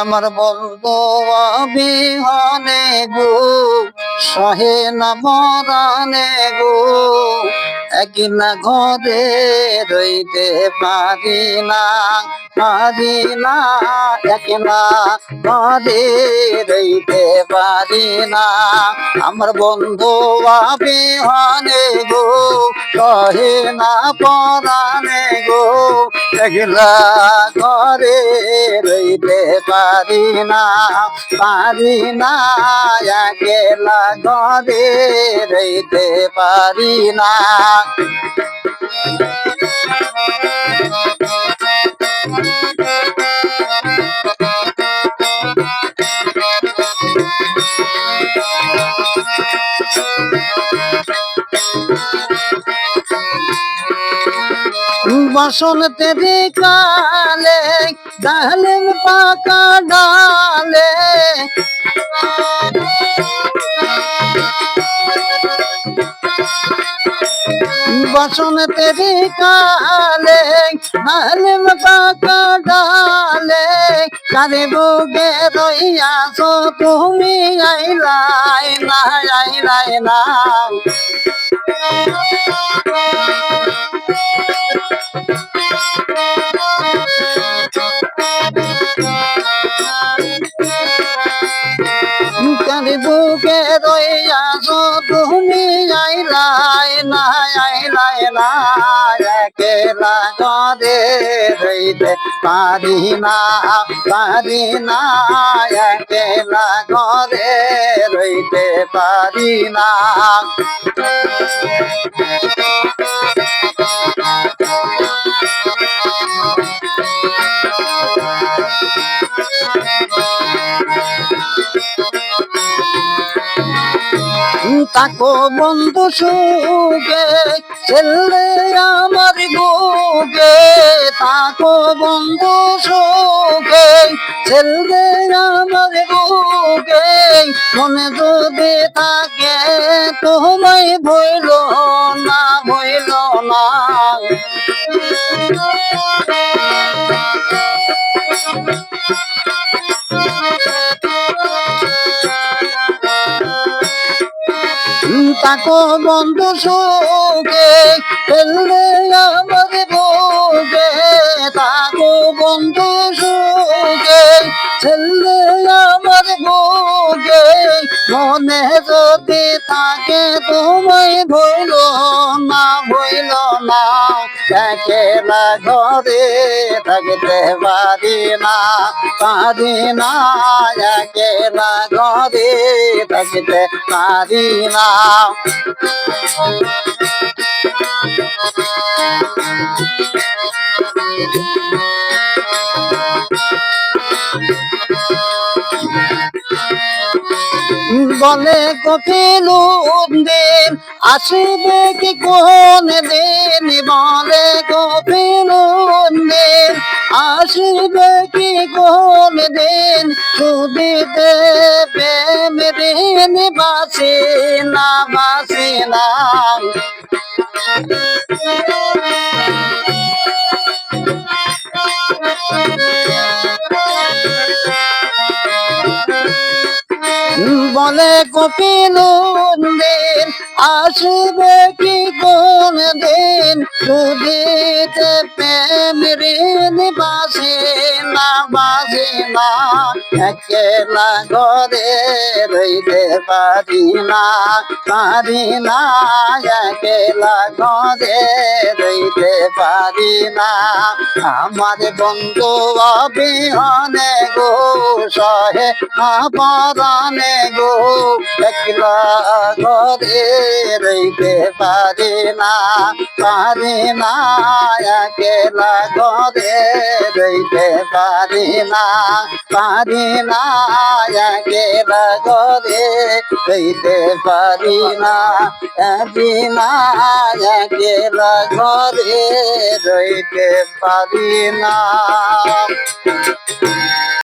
আমার বন্ধু বিহনে গো সহে না মরানে গো। একলা ঘরে রইতে পারি না পারি না একলা ঘরে রইতে পারি না। আমার বন্ধু বিহনে গো সহে না পরানে গো। একলা ঘরে রইতে পারি না পারি না একলা ঘরে রইতে পারি না। বাসন তেরি কালে ডালেন পাকা ডালে। বাসন তেরি কালে ডালেন পাকা ডালে। কারে বুকে রইয়াছো তুমি? আইলাই না আইলাই না কারি একেলা করে রইতে পারি না পারি না একেলা করে রইতে পারি না। তাকো বন্ধু সুগে ছেলে আমার গোগে তাকো বন্ধু সুগে ছেলে আমার গোগে মনে যদি থাকে, তোমায় ভইল না ভইল না। তাকো বন্ধু সুখে, ফেললে আমার বুকে তাকো বন্ধু সুখে, ফেললে আমার বুকে মনে যদি তাকে তোমায় ভুলো না ভুলো না। একেলা ঘরে থাকতে পারি না পারি না একেলা ঘরে থাকতে পারি না। বলে কপিলু দিন আসবে কি কোন দিন বলে কপিলু আসবে কি কোন দিন সুদিতে প্রেম দিন বাসি না বাসি না। বলে কপিল আসবে কি কোন দিন সুদিতে প্রেম ঋণ বাসে না বাসে না। একেলা ঘরে রইতে পারি না পারি না। একেলা ঘরে রইতে পারি না। আমার বন্ধু অবিহনে গো সহে পরানে গো। একলা ঘরে রইতে পারি না পারি না একলা ঘরে রইতে পারি না পারি না একলা ঘরে রইতে পারি না পারি না একলা ঘরে রইতে পারি না